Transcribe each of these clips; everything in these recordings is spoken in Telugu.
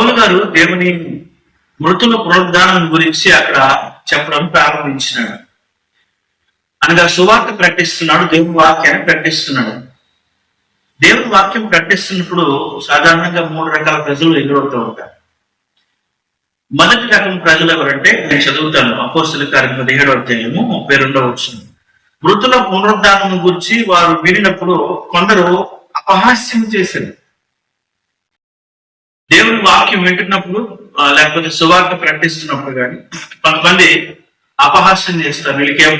పౌలు గారు దేవుని మృతుల పునరుద్ధానం గురించి అక్కడ చెప్పడం ప్రారంభించినాడు. అనగా సువార్త ప్రకటిస్తున్నాడు దేవుని వాక్యాన్ని ప్రకటిస్తున్నాడు. దేవుని వాక్యం ప్రకటిస్తున్నప్పుడు సాధారణంగా మూడు రకాల ప్రజలు ఎదురవుతూ ఉంటారు. మొదటి రకం ప్రజలు ఎవరంటే నేను చదువుతాను అపోస్తుల కార్యం పదిహేడవ అధ్యాయము ముప్పై రెండవ వచ్చింది మృతుల పునరుద్ధానం గురించి వారు వినినప్పుడు కొందరు అపహాస్యం చేశారు. దేవుని వాక్యం వింటున్నప్పుడు లేకపోతే సువార్త ప్రకటిస్తున్నప్పుడు కానీ కొంతమంది అపహాస్యం చేస్తారు. వీళ్ళకి ఏం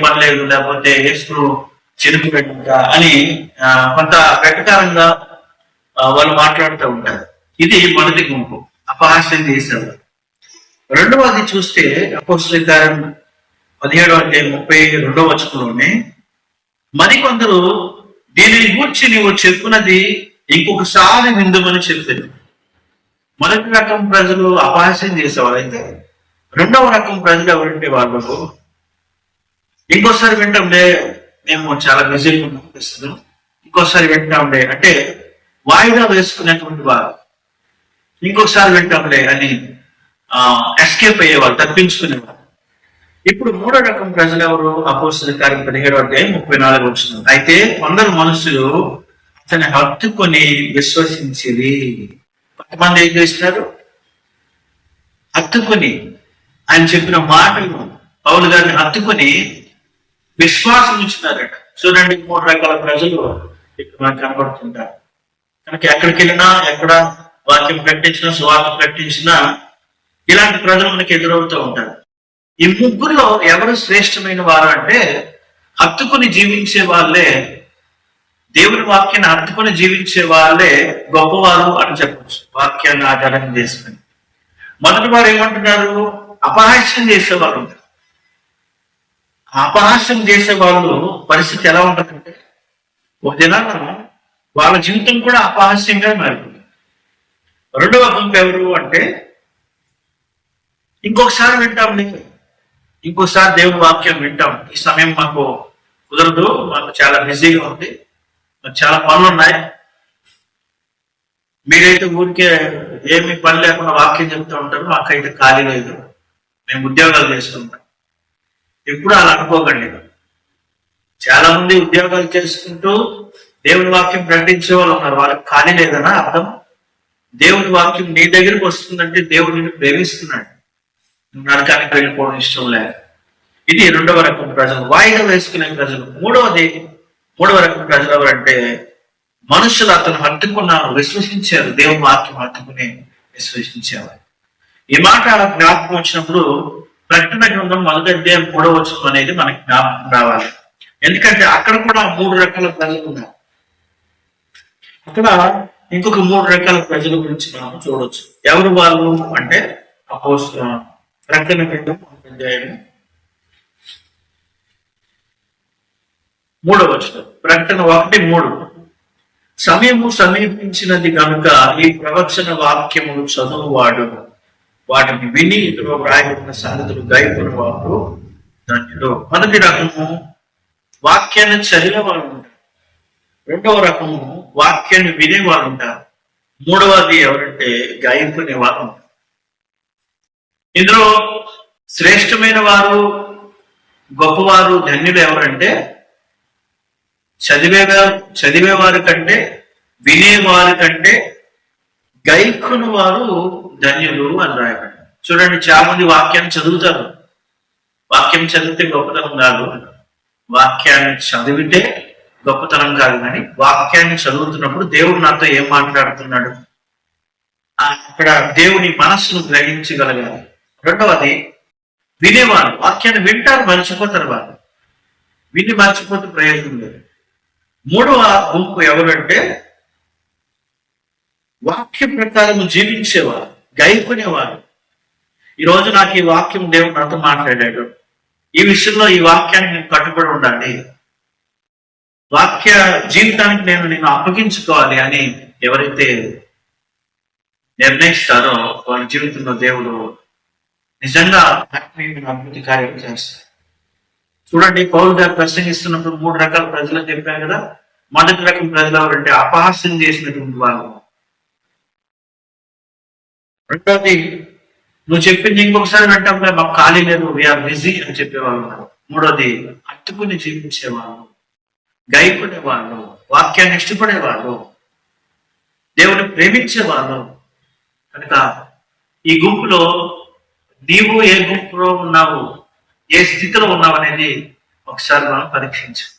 లేకపోతే లేదు చెరుపు యేసు అని కొంత వెటకారంగా వాళ్ళు మాట్లాడుతూ ఉంటారు. ఇది మొదటి గుంపు. అపహాస్యం చేసేవారు. రెండవది చూస్తే అపోస్లికారం పదిహేడు అంటే ముప్పై రెండవ వచనంలోనే మరికొందరు దీనిని గూర్చి నీవు చెప్పినది ఇంకొకసారి విందుమని చెప్పారు మొదటి రకం ప్రజలు అపహాస్యం చేసేవారైతే రెండవ రకం ప్రజలు ఎవరంటే వాళ్ళు ఇంకోసారి వింటాంలే మేము చాలా బిజీగా అనిపిస్తున్నాం ఇంకోసారి వింటాంలే అంటే వాయిదా వేసుకునేటువంటి వారు. ఇంకొకసారి వింటాంలే అని ఎస్కేప్ అయ్యేవారు తప్పించుకునేవారు. ఇప్పుడు మూడో రకం ప్రజలు ఎవరు? అపోసిన కార్యం పదిహేడు అధ్యాయం ముప్పై నాలుగు వచ్చిన అయితే కొందరు మనుషులు తన హత్తుకొని విశ్వసించేది కొంతమంది ఏం చేస్తున్నారు? హత్తుకుని ఆయన చెప్పిన మాటలు పౌలు గారిని హత్తుకొని విశ్వాసం ఉంచున్నారట చూడండి మూడు రకాల ప్రజలు ఇక్కడ మనకు కనబడుతుంటారు. కనుక ఎక్కడికి వెళ్ళినా ఎక్కడ వాక్యం ప్రకటించినా సువార్త ప్రకటించినా ఇలాంటి ప్రజలు మనకి ఎదురవుతూ ఉంటారు. ఈ ముగ్గురులో ఎవరు శ్రేష్టమైన వారు అంటే హత్తుకుని జీవించే వాళ్ళే దేవుని వాక్యాన్ని హత్తుకుని జీవించే వాళ్ళే గొప్పవారు అని చెప్పచ్చు. వాక్యాన్ని ఆధారం చేసుకుని. మొదటి వారు ఏమంటున్నారు? అపహాస్యం చేసేవారు. అపహాస్యం చేసే వాళ్ళు పరిస్థితి ఎలా ఉంటుందంటే ఒక దినాన వాళ్ళ జీవితం కూడా అపహాస్యంగా మారిపోయింది. రెండవ గుంపు ఎవరు అంటే ఇంకొకసారి వింటాం లేదు ఇంకోసారి దేవుని వాక్యం వింటాం. ఈ సమయం మాకు కుదరదు మాకు చాలా బిజీగా ఉంది. చాలా పనులు ఉన్నాయి. మీరైతే ఊరికే ఏమి పని లేకుండా వాక్యం చెప్తూ ఉంటారు. మాకైతే ఖాళీ లేదు. మేము ఉద్యోగాలు చేసుకుంటాం. ఎప్పుడు అలా అనుకోకండి. చాలా మంది ఉద్యోగాలు చేసుకుంటూ దేవుని వాక్యం ప్రకటించే వాళ్ళు ఉన్నారు. వాళ్ళకి ఖాళీ లేదనా అర్థం? దేవుని వాక్యం నీ దగ్గరికి వస్తుందంటే దేవుడు నిన్ను ప్రేమిస్తున్నాడు. నువ్వు నరకానికి వెళ్ళిపోవడం ఇష్టం లేదు. ఇది రెండవ రకం ప్రజలు. వాయిదా వేసుకునే ప్రజలు. మూడవది మూడవ రకం ప్రజలు ఎవరంటే మనుషులు అతను హత్తుకున్నారు విశ్వసించారు. దేవుని వాక్యం హత్తుకుని విశ్వసించేవారు. ఈ మాట జ్ఞాపకం వచ్చినప్పుడు ప్రకటన గ్రంథం మొదటి అధ్యాయం మూడవ వచనం అనేది మనకి జ్ఞాపకం రావాలి. ఎందుకంటే అక్కడ కూడా మూడు రకాల ప్రజలు ఉన్నారు. అక్కడ ఇంకొక మూడు రకాల ప్రజల గురించి మనం చూడవచ్చు ఎవరు వాళ్ళు అంటే అపోస్ ప్రకటన గ్రంథం అధ్యాయము మూడవ వచనం ప్రకటన ఒకటి మూడు. సమయము సమీపించినది కనుక ఈ ప్రవచన వాక్యములు చదువువాడు. వాటిని విని ఇందులో వ్రాయబడిన సంగతులు గైపున వాడు ధన్యుడు మొదటి రకము వాక్యాన్ని చదివే వాళ్ళు ఉంటారు. రెండవ రకము వాక్యాన్ని వినేవాళ్ళు ఉంటారు. మూడవది ఎవరంటే గాయకునే వాళ్ళు ఉంటారు. ఇందులో శ్రేష్టమైన వారు గొప్పవారు ధన్యులు ఎవరంటే చదివే చదివేవారి కంటే వినేవారి కంటే గైకుని వారు ధన్యులు అని రాయబడి చూడండి చాలా మంది వాక్యం చదువుతారు. వాక్యం చదివితే గొప్పతనం కాదు. వాక్యాన్ని చదివితే గొప్పతనం కాదు కానీ వాక్యాన్ని చదువుతున్నప్పుడు దేవుడు నాతో ఏం మాట్లాడుతున్నాడు? అక్కడ దేవుని మనస్సును గ్రహించగలగాలి. రెండవది వినేవారు. వాక్యాన్ని వింటారు మర్చిపోతారు వారు. విని మర్చిపోతే ప్రయోజనం లేదు. మూడవ గుంపు ఎవరంటే వాక్య ప్రకారం జీవించేవారు గైకునేవారు. ఈ రోజు నాకు ఈ వాక్యం దేవుడు నాతో మాట్లాడాడు. ఈ విషయంలో ఈ వాక్యానికి నేను కట్టుబడి ఉండాలి. వాక్య జీవితానికి నేను నేను అప్పగించుకోవాలి అని ఎవరైతే నిర్ణయిస్తారో వాళ్ళ జీవితంలో దేవుడు నిజంగా అభివృద్ధి కార్యం చేస్తారు. చూడండి పౌరు గారు ప్రసంగిస్తున్నప్పుడు మూడు రకాల ప్రజలు చెప్పారు కదా. మొదటి రకం ప్రజలు ఎవరంటే అపహాస్యం చేసినటువంటి వాళ్ళు. రెండోది నువ్వు చెప్పింది ఇంకొకసారి వింటాం మాకు ఖాళీ లేదు వీఆర్ బిజీ అని చెప్పేవాళ్ళు. మూడోది అట్టుకుని జీవించేవాళ్ళు గాయకునేవాళ్ళు వాక్యాన్ని ఇష్టపడేవాళ్ళు దేవుని ప్రేమించేవాళ్ళు. కనుక ఈ గుంపులో నీవు ఏ గుంపులో ఉన్నావు? ఏ స్థితిలో ఉన్నావనేది ఒకసారి మనం పరీక్షించాం